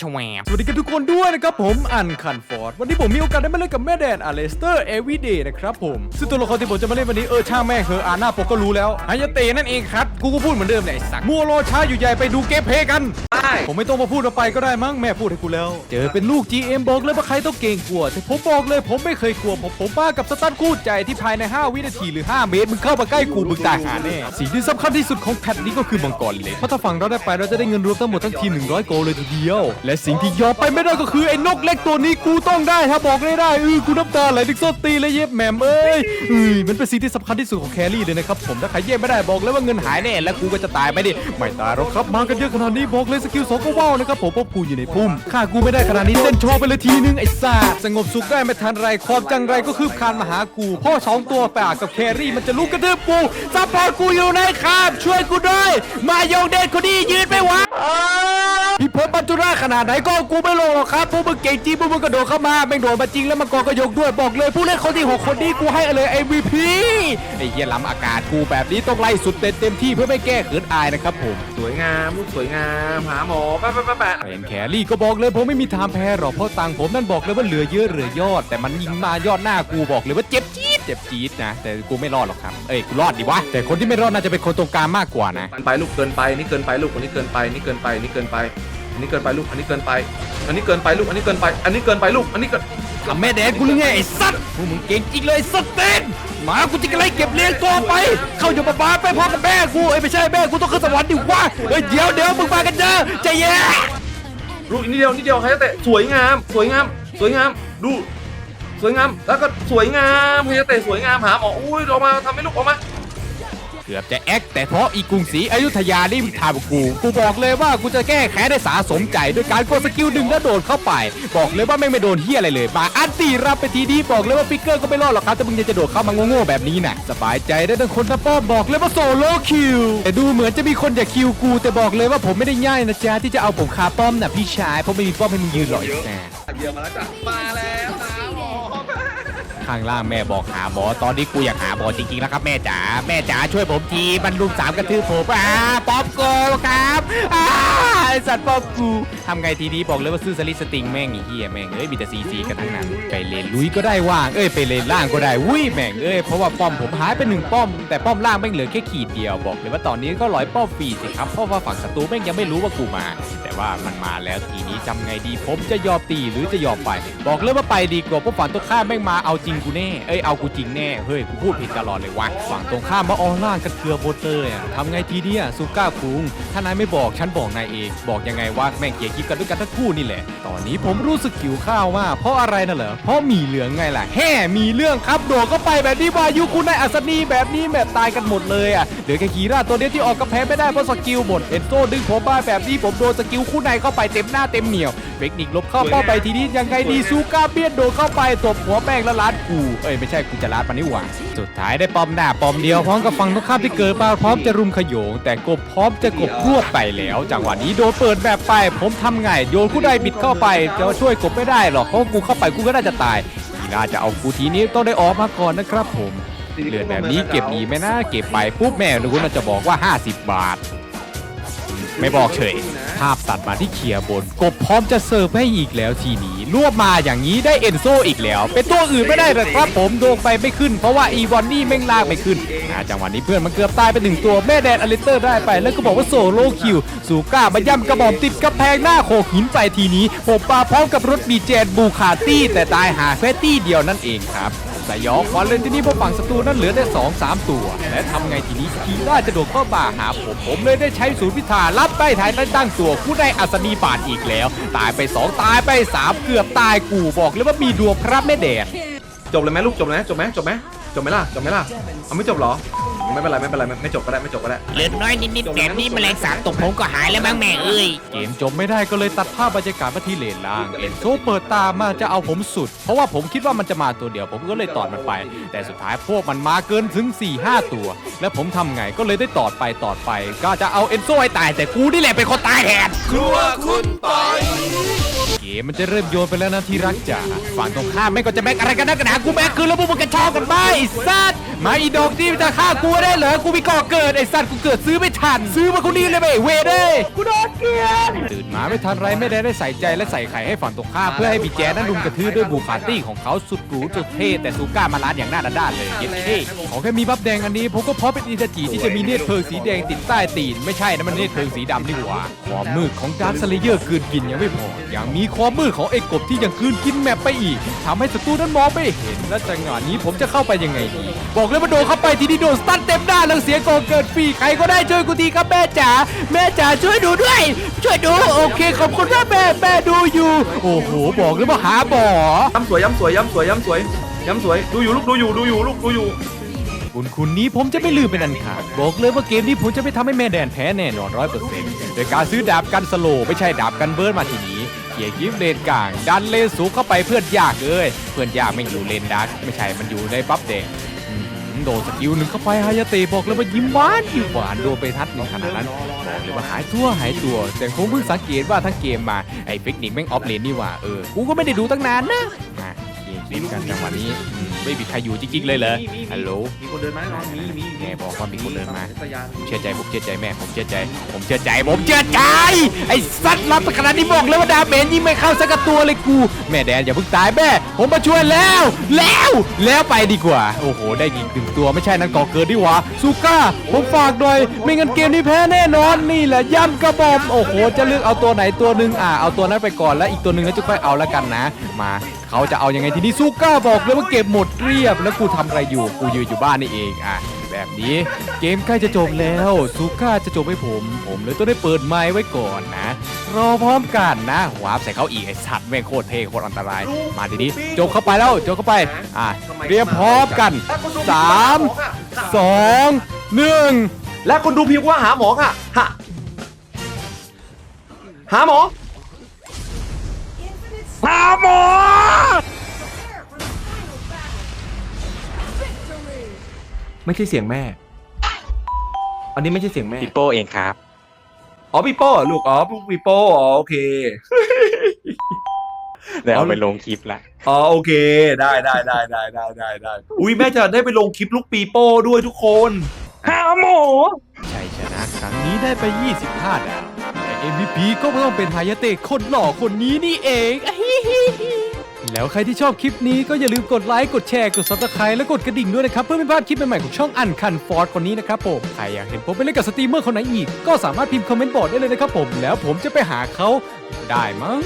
ชแวบสวัสดีกันทุกคนด้วยนะครับผมอันคันฟอร์ดวันนี้ผมมีโอกาสได้มาเล่นกับแม่แดนอเลสเตอร์เอวีเดย์นะครับผมซึ่งตัวละครที่ผมจะมาเล่นวันนี้เออช่างแม่งเธออ่านหน้าปกก็รู้แล้วฮายาเตนั่นเองครับกูก็พูดเหมือนเดิมแหละไอ้สักมัวรอช้าอยู่ใหญ่ไปดูเกมเพลย์กันผมไม่ต้องมาพูดมาไปก็ได้มั้งแม่พูดให้กูแล้ว เจอเป็นลูก GM บอกเลยว่าใครต้องเก่งกลัวแต่ผมบอกเลยผมไม่เคยกลัวผมผมมากับสตันคู่ใจที่ภายใน 5 วินาทีหรือ 5 เมตรมึงเข้ามาใกล้กูมึงตายหาแน่สิ่งที่สำคัญที่สุดของแพทนี้ก็คือมังกรเล็กเพราะถ้าฝั่งเราได้ไปเราจะได้เงินรวมทั้งหมดทั้งทีม100 โกลเลยทีเดียว และสิ่งที่ยอมไปไม่ได้ก็คือไอ้นกเล็กตัวนี้กูต้องได้ถ้าบอกไม่ได้เออกูน้ำตาไหลถึงส้นตีนเลยเย็บแหม่มเอ้ยเอ้ยมันเป็นสิ่งที่สำคัญที่สุดของแครี่เลยนะครับผมถ้าใครเย็บไม่ได้บอกเลยว่าเงินหายแน่และกูก็จะตายไปดิไม่ตายหรอกครับมากันเยอะขนาดนี้บอกเลยสกิลสองก็ว่าวนะครับผมเพราะกูอยู่ในพุ่มฆ่ากูไม่ได้ขนาดนี้เต้นโชว์ไปเลยทีนึงไอ้สัสสงบสุขได้ไม่ทันไรความจังไรก็คืบคานมาหากูพ่อสองตัวปากกับแครี่มันจะลุกกระทืบกูซัพพอร์ตกูอยู่ในครับช่วยกูด้วย มาโยงเดนคนนี้ยืนไปวะ ปัจจุราขนาดไหนก็กูไม่ลงหรอกครับพวกมึงเก่งจริงพวกมึงกระโดดเข้ามาแม่งโดดมาจริงแล้วมันกอกระยกด้วยบอกเลยผู้เล่นคนที่หกคนนี้กูให้เลย MVP ไอ้เหี้ยล้ำอากาศกูแบบนี้ต้องไล่สุดเต็มเต็มที่เพื่อไม่แก้เขินอายนะครับผมสวยงามลูกสวยงามหาหมอแป๊ะแป๊ะแป๊ะแป๊ะเป็นแครี่ก็บอกเลยผมไม่มีทางแพ้หรอกเพราะตังค์ผมนั่นบอกเลยว่าเหลือเยอะเหลือยอด แต่มันยิงมายอดหน้ากูบอกเลยว่าเจ็บจี๊ดเจ็บจี๊ดนะแต่กูไม่รอดหรอกครับเอ้ยกูรอดดิวะแต่คนที่ไม่รอดน่าจะเป็นคนตรงกลางมากกว่านะมันไปลูกเกินไปนี่เกินไปลูกอันนี้เกินไปนี่เกินไปนี่เกินไป อันนี้เกินไปลูก อันนี้เกินไป อันนี้เกินไปลูก อันนี้เกินไป อันนี้เกินไปลูก อันนี้เกินทำแม่แดงกูหรือไงไอ้สัตว์พวกมึงเก่งจริงเลยไอ้สัตว์เต้นหมากูจะกระไรเก็บเลี้ยงตัวไป เข้าอยู่บ้านไปพร้อมกับแม่กูเอ้ยไม่ใช่แม่กูต้องขึ้นสวรรค์ดิวะเฮ้ยเดี๋ยวเดี๋ยวมึงมากันเจอใจเย็นลูกนิดเดียวนิดเดียวใครจะเตะสวยงาม สวยงาม สวยงาม ดู สวยงาม แล้วก็สวยงามใครจะเตะสวยงามหาหมออุ้ยออกมาทำให้ลูกออกมา เกือบจะแอคแต่เพราะอีกรุงศรีอยุธยานี่มึงทำกูกูบอกเลยว่ากูจะแก้แค้นได้สาสมใจด้วยการกดสกิลดึงแล้วโดดเข้าไป บอกเลยว่าไม่ไม่โดนเฮียอะไรเลยมาอันตีรับไปทีนี้บอกเลยว่าฟิกเกอร์ก็ไม่รอดหรอกครับแต่มึงยังจะโดดเข้ามาโง่ๆแบบนี้น่ะสบายใจได้ทั้งคนทั้งป้อมบอกเลยว่าโซโลคิวแต่ดูเหมือนจะมีคนอยากคิวกู แต่บอกเลยว่าผมไม่ได้ง่ายนะจ๊ะที่จะเอาผมคาป้อมน่ะพี่ชายเพราะไม่มีป้อมให้มึงยืนหรอกไอ้แซ่เยี่ยมมาแล้วจ้ะมาแล้ว ข้างล่างแม่บอกหาหมอ ตอนนี้กูอยากหาหมอจริงๆแล้วครับแม่จ๋าแม่จ๋าช่วยผมทีมันลุมสามกระทืบผมอ่าป๊อปโกครับอ ไอสัตว์ป๊อปกูทำไงทีนี้บอกเลยว่าซื้อสลิดสติงแม่งไอ้เหี้ยแม่งเอ้ยมีแต่ซีซีกันทั้งนั้นไปเลนลุยก็ได้ว่างเอ้ยไปเลนล่างก็ได้วุ้ยแม่งเอ้ยเพราะว่าป้อมผมหายไปหนึ่งป้อม แต่ป้อมล่างแม่งเหลือแค่ขีดเดียวบอกเลยว่าตอนนี้ก็ร้อยป้อมฟรีสิครับเพราะว่าฝั่งศัตรูแม่งยังไม่รู้ว่ากูมา แต่ว่ามันมาแล้วทีนี้จำไงดีผมจะยอมตีหรือจะยอมไป บอกเลยว่าไปดีกว่าเพราะฝั่งตรงข้ามแม่งมาเอาจริงกูแน่เอ้ยเอากูจริงแน่เฮ้ยกูพูดผิดตลอดเลยวะฝั่งตรงข้ามมาออนล่างกันเกือบโบเตอร์อะทำไงทีเนี้ยซูก้าคุงถ้านายไม่บอกฉันบอกนายเอง บอกยังไงว่าแม่งเกลียดคลิปกันด้วยกันทั้งคู่นี่แหละ ตอนนี้ผมรู้สึกหิวข้าวมาก เพราะอะไรน่ะเหรอ เพราะมีเหลืองไงล่ะ แห่มีเรื่องครับโดดก็ไปแบบนี้วายุคุณนายอัศนีแบบนี้แบบตายกันหมดเลยอะ เหลือแค่คีร่าตัวเดียวที่ออกกระแพงไม่ได้เพราะสกิลหมด เอ็นโซดึงผมมาแบบนี้ผมโดนสกิลคู่ในเข้าไปเต็มหน้าเต็มเหนียว เทคนิคลบเข้าเป้าไปทีนี้ยังไงดีซูก้าเบียนโดดเข้าไปตบหัวแป้งแล้วลาดกูเอ้ยไม่ใช่กูจะลาดมันนี่หว่า สุดท้ายได้ปอมหน้าปอมเดียวพร้อมกับฝั่งตรงข้ามที่เกิดมาพร้อมจะรุมขโยง แต่กบพร้อมจะกบรวบไปแล้วจังหวะนี้โดนเปิดแบบไป ผมทำไงโยนคู่ใดบิดเข้าไปจะช่วยกบไม่ได้หรอกเพราะกูเข้าไปกูก็น่าจะตายทีน่าจะเอากูทีนี้ต้องได้ออกมาก่อนนะครับผมเลือดแบบนี้เก็บดีไหมนะเก็บไปปุ๊บแม่ลูกน่าจะบอกว่า 50 บาท ไม่บอกเฉย ภาพตัดมาที่เขียร์บน กบพร้อมจะเสิร์ฟให้อีกแล้วทีนี้รวบมาอย่างนี้ได้เอนโซอีกแล้ว เป็นตัวอื่นไม่ได้เลยครับผมโดนไปไม่ขึ้น เพราะว่าอีวอนนี่แม่งลากไม่ขึ้นนะจังหวะนี้เพื่อนมันเกือบตายไปหนึ่งตัวแม่แดนอลิเตอร์ได้ไป แล้วก็บอกว่าโซโลคิวสูก้ามาย่ำกระบอกติดกระแพงหน้าโขกหินไปทีนี้ผมปาพร้อมกับรถบีเจนบูคาตี้แต่ตายหาแฟตตี้เดียวนั่นเองครับ สยองขวัญเลยที่นี่พวกฝั่งศัตรูนั้นเหลือได้2อสามตัว และทำไงทีนี้ทีล่าจะโดดเข้าบ่าหาผมผมเลยได้ใช้ศูนย์พิธารับใต้ท้ายได้ตั้งตัวผู้ได้อัศนีบาดอีกแล้ว ตายไป2ตายไป3เกือบตายกูบอกเลยว่ามีดวงพระแม่แดดจบเลยไหมลูกจบเลยไหมจบไหมจบไหมจบไหมล่ะจบไหมล่ะเอาไม่จบหรอ ไม่เป็นไรไม่เป็นไรไม่ไม่จบก็ได้ไม่จบก็ได้เหลือน้อยนิดๆแบบนี้แมลงสาบตกผมก็หายแล้วมั้งแม่เอ้ย เกมจบไม่ได้ก็เลยตัดภาพบรรยากาศมาที่เลนล่าง เอ็นโซเปิดตามาจะเอาผมสุด เพราะว่าผมคิดว่ามันจะมาตัวเดียว ผมก็เลยตอดมันไป แต่สุดท้ายพวกมันมาเกินถึง 4-5 ตัว และผมทำไงก็เลยได้ตอดไปตอดไป ก็จะเอาเอ็นโซให้ตายแต่กูนี่แหละเป็นคนตายแทนครัวคุณปอยเกมมันจะเริ่มโยนไปแล้วนะที่รักจ๋าฝั่งตรงข้ามไม่งก็จะแม็กอะไรกันนักกันหนากูแม็กคืนแล้วพวกมึงกระชอกกันบ้าไอ้สัตว์ มาอีดอกที่จะฆ่ากูได้เหรอ กูมีก่อเกิดไอสัตว์กูเกิดซื้อไม่ทัน ซื้อมาคนนี้เลยไปเวเด้กูโดนเกลียนตื่นมาไม่ทันไรไม่ได้ได้ใส่ใจและใส่ไข่ให้ฝั่งตรงข้ามเพื่อให้บีแจนั้นรุมกระทืบด้วยบูคาตี้ของเขาสุดหรูสุดเท่แต่ซูก้ามาล้านอย่างหน้าด้านเลยเย็นเท่ขอแค่มีบัฟแดงอันนี้ผมก็พร้อมเป็นอินทจีที่จะมีเนตรเพลิงสีแดงติดใต้ตีน ไม่ใช่นะมันเนตรเพลิงสีดำนี่หว่าความมืดของดาร์คสเลเยอร์คืนกินยังไม่พอยังมีความมืดของไอ้กบที่ยังคืนกินแมปไปอีกทำให้ศัตรูนั้นมองไม่เห็นและจังหวะนี้ผมจะเข้าไปยังไงดีบอกเลยว่าโดนเข้าไปทีนี้โดนสตันเต็มหน้าแล้วเสียกองเกิดฟรีใครก็ได้ช่วยกูทีครับแม่จ๋าแม่จ๋าช่วยดูด้วย ช่วยดูโอเคขอบคุณมากแม่แม่ดูอยู่ โอ้โหบอกเลยว่าหาบ่อย้ำสวยย้ำสวยย้ำสวยย้ำสวยย้ำสวยดูอยู่ลูกดูอยู่ดูอยู่ลูกดูอยู่คุณคุณนี้ผมจะไม่ลืมเป็นอันขาดบอกเลยว่าเกมนี้ผมจะไม่ทำให้แม่แดนแพ้แน่นอนร้อยเปอร์เซ็นต์โดยการซื้อดาบกันสโลว์ไม่ใช่ดาบกันเบิร์ดมาทีนี้เขี่ยกิฟเลนกลาง ดันเลนสูงเข้าไปเพื่อนยากเลยเพื่อนยากไม่อยู่เลนดักไม่ใช่มันอยู่ในปั๊บแดงอื้อหือ โดนสกิลหนึ่งเข้าไปฮายาเตะบอกเลยว่ายิ้มหวานยิ้มหวานโดนไปทัดหนึ่งขนาดนั้นบอกเลยว่าหายทั่วหายตัว แต่คงเพิ่งสังเกตว่าทั้งเกมมาไอ้ฟิกนิกแม่งออฟเลนนี่ว่าเออกูก็ไม่ได้ดูตั้งนานนะ อะเกมฟิกกันจังหวะนี้อืมไม่มีใครอยู่จริงๆเลยเหรอฮัลโหลมีคนเดินมาแน่นอนมีมีแม่บอกว่ามีคนเดินมาตะยานผมเชื่อใจผมเชื่อใจแม่ผมเชื่อใจ ผมเชื่อใจผมเชื่อใจ ไอ้สัตว์รับขนาดนี้บอกเลยว่าดาเมจยิงไม่เข้าสักกระตัวเลยกู แม่แดนอย่าเพิ่งตายแม่ ผมมาช่วยแล้ว แล้ว แล้วไปดีกว่า โอ้โห ได้ยิงถึงตัวไม่ใช่นั่นก่อเกิดดีหว่าซูก้า ผมฝากหน่อย ไม่งั้นเกมนี้แพ้แน่นอนนี่แหละย่ำกระบอกโอ้โห จะเลือกเอาตัวไหนตัวหนึ่งอ่าเอาตัวนั้นไปก่อนแล้วอีกตัวหนึ่งแล้วจะค่อยเอาแล้วกันนะ มาเขาจะเอายังไงทีนี้ซูก้าบอกเลยว่าเก็บหมดเรียบ แล้วกูทำอะไรอยู่กูยืนอยู่บ้านนี่เองอะแบบนี้เกมใกล้จะจบแล้วซูก้าจะจบให้ผม ผมเลยต้องได้เปิดไมค์ไว้ก่อนนะ รอพร้อมกันนะวาร์ปใส่เขาอีกไอสัตว์แม่งโคตรเท่โคตรอันตราย มาทีนี้โจกเข้าไปแล้วโจกเข้าไปอะเรียบพร้อมกันสามสองหนึ่งและคนดูพิมพ์ว่าหาหมอค่ะหาหาหมอหาหมอ ไม่ใช่เสียงแม่ อันนี้ไม่ใช่เสียงแม่ ปิโป้เองครับ อ๋อพี่โป้เหรอลูก อ๋อลูกพี่โป้ อ๋อโอเค เดี๋ยวเอาไปลงคลิปละอ๋อโอเค ได้ได้ได้ได้ได้ได้ได้อุ้ยแม่จะได้ไปลงคลิปลูกปีโป้ด้วยทุกคนหาหมอชัยชนะครั้งนี้ได้ไป 25 ดาว แต่ MVP ก็ไม่ต้องเป็นฮายาเตะคนหล่อคนนี้นี่เองอะฮิฮิฮิ แล้วใครที่ชอบคลิปนี้ก็อย่าลืมกดไลค์กดแชร์กดซับสไครต์และกดกระดิ่งด้วยนะครับ เพื่อไม่พลาดคลิปใหม่ๆของช่องอันคันฟอร์ดคนนี้นะครับผมใครอยากเห็นผมไปเล่นกับสตรีมเมอร์คนไหนอีก ก็สามารถพิมพ์คอมเมนต์บอกได้เลยนะครับผมแล้วผมจะไปหาเขาได้มั้ง